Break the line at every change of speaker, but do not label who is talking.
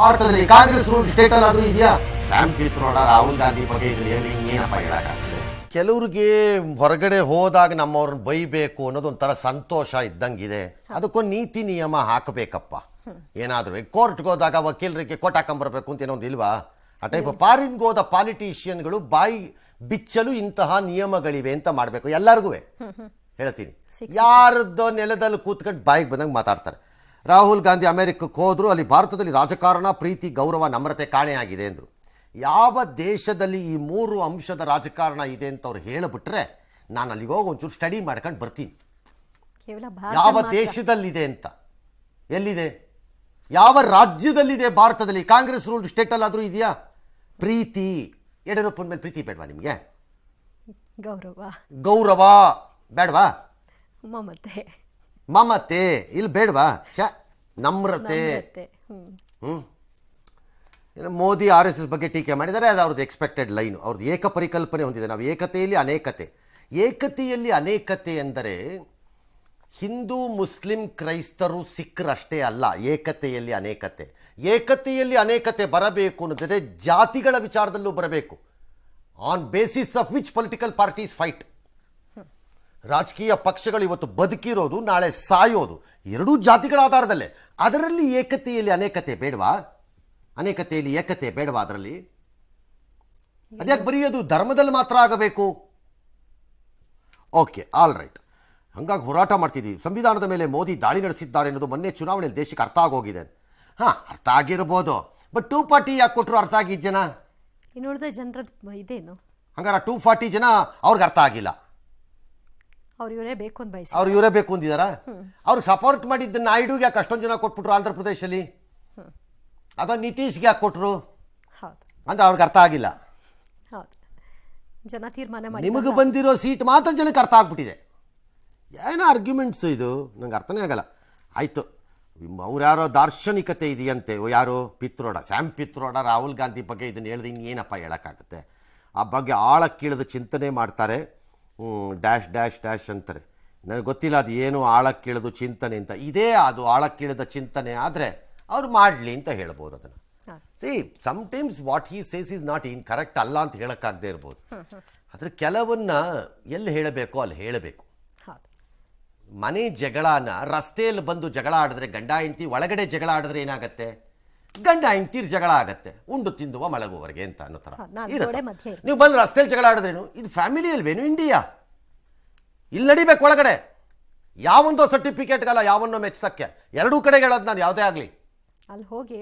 ಭಾರತದಲ್ಲಿ Congress rule state ಅಲ್ಲಾದ್ರೂ ಇದೆಯಾ? Sam Pitroda Rahul Gandhi ಬಗ್ಗೆ ಇದ್ರೆ ಹೇಳಿ ಏನಪ್ಪ ಹೇಳಕ್ಕಾಗ್ತದೆ? ಕೆಲವ್ರಿಗೆ ಹೊರಗಡೆ ಹೋದಾಗ ನಮ್ಮವ್ರನ್ನ ಬೈಬೇಕು ಅನ್ನೋದು ಒಂಥರ ಸಂತೋಷ ಇದ್ದಂಗಿದೆ. ಅದಕ್ಕೊಂದು ನೀತಿ ನಿಯಮ ಹಾಕಬೇಕಪ್ಪ. ಏನಾದ್ರು ಕೋರ್ಟ್ಗೆ ಹೋದಾಗ ವಕೀಲರಿಗೆ ಕೋಟ್ ಹಾಕೊಂಬರ್ಬೇಕು ಅಂತ ಏನೊಂದು ಒಂದು ಇಲ್ವಾ? ಆ ಟೈಪ್ ಫಾರಿನ್ಗೆ ಹೋದ ಪಾಲಿಟಿಷಿಯನ್ಗಳು ಬಾಯಿ ಬಿಚ್ಚಲು ಇಂತಹ ನಿಯಮಗಳಿವೆ ಅಂತ ಮಾಡಬೇಕು. ಎಲ್ಲರಿಗೂ ಹೇಳ್ತೀನಿ. ಯಾರದ್ದೋ ನೆಲದಲ್ಲಿ ಕೂತ್ಕೊಂಡು ಬಾಯಿಗೆ ಬಂದಂಗೆ ಮಾತಾಡ್ತಾರೆ. ರಾಹುಲ್ ಗಾಂಧಿ ಅಮೆರಿಕಕ್ಕೆ ಹೋದ್ರು ಅಲ್ಲಿ ಭಾರತದಲ್ಲಿ ರಾಜಕಾರಣ ಪ್ರೀತಿ ಗೌರವ ನಮ್ರತೆ ಕಾಣೆಯಾಗಿದೆ ಎಂದರು ಯಾವ ದೇಶದಲ್ಲಿ ಈ ಮೂರು ಅಂಶದ ರಾಜಕಾರಣ ಇದೆ ಅಂತ ಅವ್ರು ಹೇಳಿಬಿಟ್ರೆ ನಾನು ಅಲ್ಲಿಗೆ ಹೋಗಿ ಒಂಚೂರು ಸ್ಟಡಿ ಮಾಡ್ಕೊಂಡು ಬರ್ತೀನಿ. ಯಾವ ದೇಶದಲ್ಲಿದೆ ಅಂತ? ಎಲ್ಲಿದೆ? ಯಾವ ರಾಜ್ಯದಲ್ಲಿದೆ ಭಾರತದಲ್ಲಿ? ಕಾಂಗ್ರೆಸ್ ರೂಲ್ ಸ್ಟೇಟಲ್ಲಾದರೂ ಇದೆಯಾ? ಪ್ರೀತಿ. ಯಡಿಯೂರಪ್ಪನ ಮೇಲೆ ಪ್ರೀತಿ ಬೇಡವಾ ನಿಮಗೆ?
ಗೌರವ.
ಗೌರವ. ಬೇಡವಾ?
ಮಮತೆ.
ಮಮತೆ ಇಲ್ಲಿ ಬೇಡವಾ? ಛ ನಮ್ರತೆ. ಹ್ಞೂ ಏನು ಮೋದಿ ಆರ್ ಎಸ್ ಎಸ್ ಬಗ್ಗೆ ಟೀಕೆ ಮಾಡಿದರೆ ಅದು ಅವ್ರದ್ದು ಎಕ್ಸ್ಪೆಕ್ಟೆಡ್ ಲೈನು ಅವ್ರದ್ದು ಏಕ ಪರಿಕಲ್ಪನೆ ಹೊಂದಿದೆ. ನಾವು ಏಕತೆಯಲ್ಲಿ ಅನೇಕತೆ. ಏಕತೆಯಲ್ಲಿ ಅನೇಕತೆ ಎಂದರೆ ಹಿಂದೂ ಮುಸ್ಲಿಂ ಕ್ರೈಸ್ತರು ಸಿಖ್ರಷ್ಟೇ ಅಲ್ಲ. ಏಕತೆಯಲ್ಲಿ ಅನೇಕತೆ. ಏಕತೆಯಲ್ಲಿ ಅನೇಕತೆ ಬರಬೇಕು ಅನ್ನೋದ್ರೆ ಜಾತಿಗಳ ವಿಚಾರದಲ್ಲೂ ಬರಬೇಕು. On basis of which political parties fight ರಾಜಕೀಯ ಪಕ್ಷಗಳು ಇವತ್ತು ಬದುಕಿರೋದು ನಾಳೆ ಸಾಯೋದು. ಎರಡೂ ಜಾತಿಗಳ ಆಧಾರದಲ್ಲೇ. ಅದರಲ್ಲಿ ಏಕತೆಯಲ್ಲಿ ಅನೇಕತೆ ಬೇಡವಾ? ಅನೇಕತೆಯಲ್ಲಿ ಏಕತೆ ಬೇಡವಾ ಅದರಲ್ಲಿ? ಅದ್ಯಾಕೆ ಬರೀ ಅದು ಧರ್ಮದಲ್ಲಿ ಮಾತ್ರ ಆಗಬೇಕು? ಓಕೆ ಆಲ್ ರೈಟ್ ಹಂಗಾಗಿ ಹೋರಾಟ ಮಾಡ್ತಿದ್ದೀವಿ. ಸಂವಿಧಾನದ ಮೇಲೆ ಮೋದಿ ದಾಳಿ ನಡೆಸಿದ್ದಾರೆ ಅನ್ನೋದು ಮೊನ್ನೆ ಚುನಾವಣೆಯಲ್ಲಿ ದೇಶಕ್ಕೆ ಅರ್ಥ ಆಗೋಗಿದೆ. ಹಾಂ ಅರ್ಥ ಆಗಿರ್ಬೋದು. ಬಟ್ ಟೂ ಫಾರ್ಟಿ ಯಾಕೆ ಕೊಟ್ಟರು ಅರ್ಥ ಆಗಿದ್ದ ಜನ?
ಇನ್ನು ಉಳಿದ ಜನರದ್ದು ಇದೇನು?
ಹಂಗಾರೆ ಟೂ ಫಾರ್ಟಿ ಜನ ಅವ್ರಿಗೆ ಅರ್ಥ ಆಗಿಲ್ಲ.
ಅವ್ರು ಇವರೇ ಬೇಕು ಅಂತ ಬಯಸಿ
ಅವ್ರು ಇವರೇ ಬೇಕು ಅಂದಿದಾರ? ಅವ್ರು ಸಪೋರ್ಟ್ ಮಾಡಿದ್ದ ನಾಯ್ಡುಗೆ ಯಾಕೆ ಅಷ್ಟೊಂದು ಜನ ಕೊಟ್ಬಿಟ್ರು ಆಂಧ್ರ ಪ್ರದೇಶಲ್ಲಿ? ಅಥವಾ ನಿತೀಶ್ಗೆ ಯಾಕೆ ಕೊಟ್ಟರು
ಹೌದು.
ಅಂದ್ರೆ ಅವ್ರಿಗೆ ಅರ್ಥ ಆಗಿಲ್ಲ.
ಹೌದು. ಜನ ತೀರ್ಮಾನ ಮಾಡಿ
ನಿಮಗೆ ಬಂದಿರೋ ಸೀಟ್ ಮಾತ್ರ ಜನಕ್ಕೆ ಅರ್ಥ ಆಗ್ಬಿಟ್ಟಿದೆ. ಏನೋ ಆರ್ಗ್ಯುಮೆಂಟ್ಸ್ ಇದು. ನಂಗೆ ಅರ್ಥನೇ ಆಗಲ್ಲ. ಆಯಿತು. ಅವ್ರು ಯಾರೋ ದಾರ್ಶನಿಕತೆ ಇದೆಯಂತೆ. ಓ ಯಾರು? ಪಿತ್ರೋಡ. ಸ್ಯಾಮ್ ಪಿತ್ರೋಡ ರಾಹುಲ್ ಗಾಂಧಿ ಬಗ್ಗೆ ಇದನ್ನು ಹೇಳಿದ ಇನ್ನೇನಪ್ಪ ಹೇಳೋಕ್ಕಾಗುತ್ತೆ? ಆ ಬಗ್ಗೆ ಆಳಕ್ಕಿಳಿದು ಚಿಂತನೆ ಮಾಡ್ತಾರೆ. ಡ್ಯಾಶ್ ಡ್ಯಾಶ್ ಡ್ಯಾಶ್ ಅಂತಾರೆ. ನನಗೆ ಗೊತ್ತಿಲ್ಲ ಅದು ಏನು ಆಳಕ್ಕಿಳಿದು ಚಿಂತನೆ ಅಂತ. ಇದೇ ಅದು ಆಳಕ್ಕಿಳಿದ ಚಿಂತನೆ ಆದರೆ ಅವ್ರು ಮಾಡಲಿ ಅಂತ ಹೇಳ್ಬೋದು ಅದನ್ನು. See sometimes what he says is not in correct ಅಲ್ಲ ಅಂತ ಹೇಳೋಕ್ಕಾಗದೇ ಇರ್ಬೋದು. ಆದರೆ ಕೆಲವನ್ನ ಎಲ್ಲಿ ಹೇಳಬೇಕು ಅಲ್ಲಿ ಹೇಳಬೇಕು. ಮನೆ ಜಗಳನ ರಸ್ತೆಯಲ್ಲಿ ಬಂದು ಜಗಳ ಆಡಿದ್ರೆ ಗಂಡ ಹೆಂಡತಿ ಒಳಗಡೆ ಜಗಳ ಆಡಿದ್ರೆ ಏನಾಗತ್ತೆ? ಗಂಡ ಹೆಂಡತಿರ್ ಜಗಳ ಆಗತ್ತೆ. ಉಂಡು ತಿಂದುವ ಮಲಗುವವರೆಗೆ ಅಂತ ಅನ್ನೋ ಥರ. ಇರುತ್ತೆ. ನೀವು ಬಂದು ರಸ್ತೆಯಲ್ಲಿ ಜಗಳ ಆಡಿದ್ರೇನು? ಇದು ಫ್ಯಾಮಿಲಿ ಅಲ್ವೇನು? ಇಂಡಿಯಾ ಇಲ್ಲಿ ನಡಿಬೇಕು ಒಳಗಡೆ. ಯಾವೊಂದೋ ಸರ್ಟಿಫಿಕೇಟ್ಗಲ್ಲ ಯಾವನ್ನೋ ಮೆಚ್ಚಕ್ಕೆ ಎರಡೂ ಕಡೆ ಹೇಳೋದು ನಾನು ಯಾವುದೇ ಆಗಲಿ.
ಅಲ್ಲಿ ಹೋಗಿ